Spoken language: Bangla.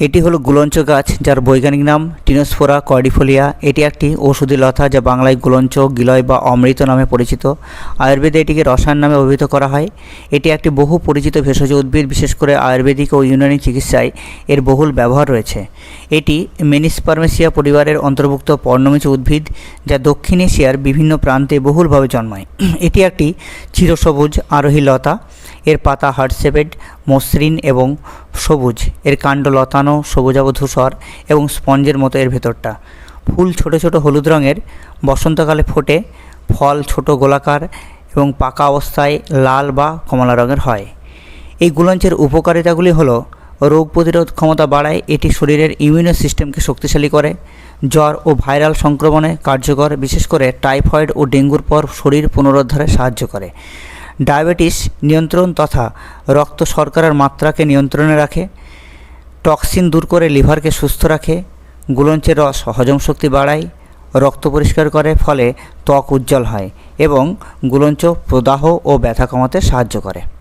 এটি হলো গুলঞ্চ গাছ, যার বৈজ্ঞানিক নাম টিনোসফোরা কর্ডিফোলিয়া। এটি একটি ঔষধি লতা যা বাংলায় গুলঞ্চ, গিলয় বা অমৃত নামে পরিচিত। আয়ুর্বেদে এটিকে রসায়ন নামে অভিহিত করা হয়। এটি একটি বহু পরিচিত ভেষজ উদ্ভিদ, বিশেষ করে আয়ুর্বেদিক ও ইউনানি চিকিৎসায় এর বহুল ব্যবহার রয়েছে। এটি মেনিসপারমেসিয়া পরিবারের অন্তর্ভুক্ত পর্ণমিচ উদ্ভিদ, যা দক্ষিণ এশিয়ার বিভিন্ন প্রান্তে বহুলভাবে জন্মায়। এটি একটি চিরসবুজ আরোহী লতা। এর পাতা হার্টসেপেড মসৃণ এবং সবুজ। এর কাণ্ড লতানো সবুজাভ ধূসর এবং স্পঞ্জের মতো এর ভেতরটা। ফুল ছোট ছোট হলুদ রঙের, বসন্তকালে ফোটে, ফল ছোট গোলাকার এবং পাকা অবস্থায় লাল বা কমলা রঙের হয়। এই গুলঞ্চের উপকারিতাগুলি হলো, রোগ প্রতিরোধ ক্ষমতা বাড়ায়, এটি শরীরের ইমিউনো সিস্টেমকে শক্তিশালী করে, জ্বর ও ভাইরাল সংক্রমণে কার্যকর, বিশেষ করে টাইফয়েড ও ডেঙ্গুর পর শরীর পুনরুদ্ধারে সাহায্য করে। ডায়াবেটিস নিয়ন্ত্রণ তথা রক্ত শর্করার মাত্রাকে নিয়ন্ত্রণে রাখে, টক্সিন দূর করে লিভারকে সুস্থ রাখে, গুলঞ্চের রস হজম শক্তি বাড়ায়, রক্ত পরিষ্কার করে, ফলে ত্বক উজ্জ্বল হয় এবং গুলঞ্চ প্রদাহ ও ব্যথা কমাতে সাহায্য করে।